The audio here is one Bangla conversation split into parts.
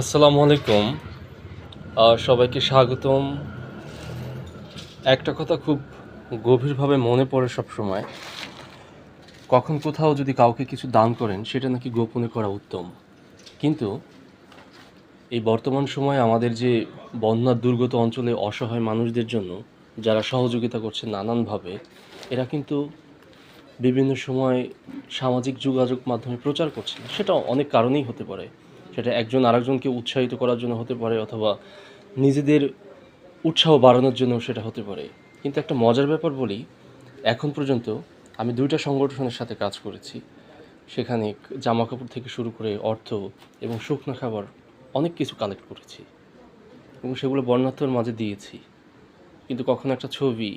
আসসালামু আলাইকুম। সবাইকে স্বাগতম। একটা কথা খুব গভীরভাবে মনে পড়ে সব সময় কখন কোথাও যদি কাউকে কিছু দান করেন, সেটা নাকি গোপনে করা উত্তম। কিন্তু এই বর্তমান সময়ে আমাদের যে বন্যার দুর্গত অঞ্চলে অসহায় মানুষদের জন্য যারা সহযোগিতা করছে নানানভাবে, এরা কিন্তু বিভিন্ন সময় সামাজিক যোগাযোগ মাধ্যমে প্রচার করছে। সেটা অনেক কারণেই হতে পারে। সেটা একজন আরেকজনকে উৎসাহিত করার জন্য হতে পারে অথবা নিজেদের উৎসাহ বাড়ানোর জন্য সেটা হতে পারে। কিন্তু একটা মজার ব্যাপার বলি, এখন পর্যন্ত আমি দুইটা সংগঠনের সাথে কাজ করেছি। সেখানে জামা কাপড় থেকে শুরু করে অর্থ এবং শুকনো খাবার অনেক কিছু কালেক্ট করেছি এবং সেগুলো বর্ণার্থর মাঝে দিয়েছি। কিন্তু কখনো একটা ছবি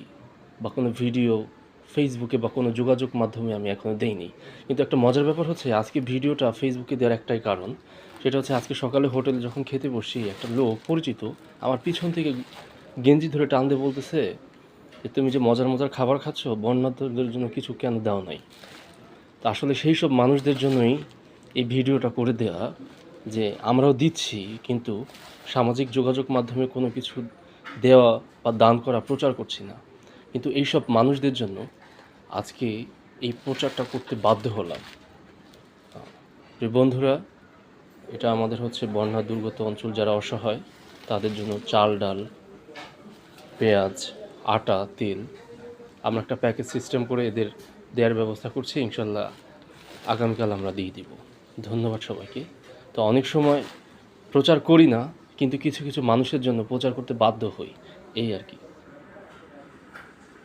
বা কোনো ভিডিও ফেসবুকে বা কোনো যোগাযোগ মাধ্যমে আমি এখনও দেইনি। কিন্তু একটা মজার ব্যাপার হচ্ছে, আজকে ভিডিওটা ফেসবুকে দেওয়ার একটাই কারণ সেটা হচ্ছে আজকে সকালে হোটেলে যখন খেতে বসি, একটা লোক পরিচিত আমার পিছন থেকে গেঞ্জি ধরে টান দিয়ে বলতেছে যে তুমি যে মজার মজার খাবার খাচ্ছ বন্যার্থদের জন্য কিছু কেন দেওয়া নাই? তা আসলে সেই সব মানুষদের জন্যই এই ভিডিওটা করে দেওয়া যে আমরাও দিচ্ছি, কিন্তু সামাজিক যোগাযোগ মাধ্যমে কোনো কিছু দেওয়া বা দান করা প্রচার করছি না। কিন্তু এই সব মানুষদের জন্য আজকে এই প্রচারটা করতে বাধ্য হলাম। বন্ধুরা এটা আমাদের হচ্ছে বন্যা দুর্গত অঞ্চল যারা অসহায়, তাদের জন্য চাল, ডাল, পেঁয়াজ, আটা, তেল, আমরা একটা প্যাকেজ সিস্টেম করে এদের দেওয়ার ব্যবস্থা করছি, ইনশাল্লাহ আগামীকাল আমরা দিয়ে দিব। ধন্যবাদ সবাইকে। তো অনেক সময় প্রচার করি না, কিন্তু কিছু কিছু মানুষের জন্য প্রচার করতে বাধ্য হই, এই আর কি।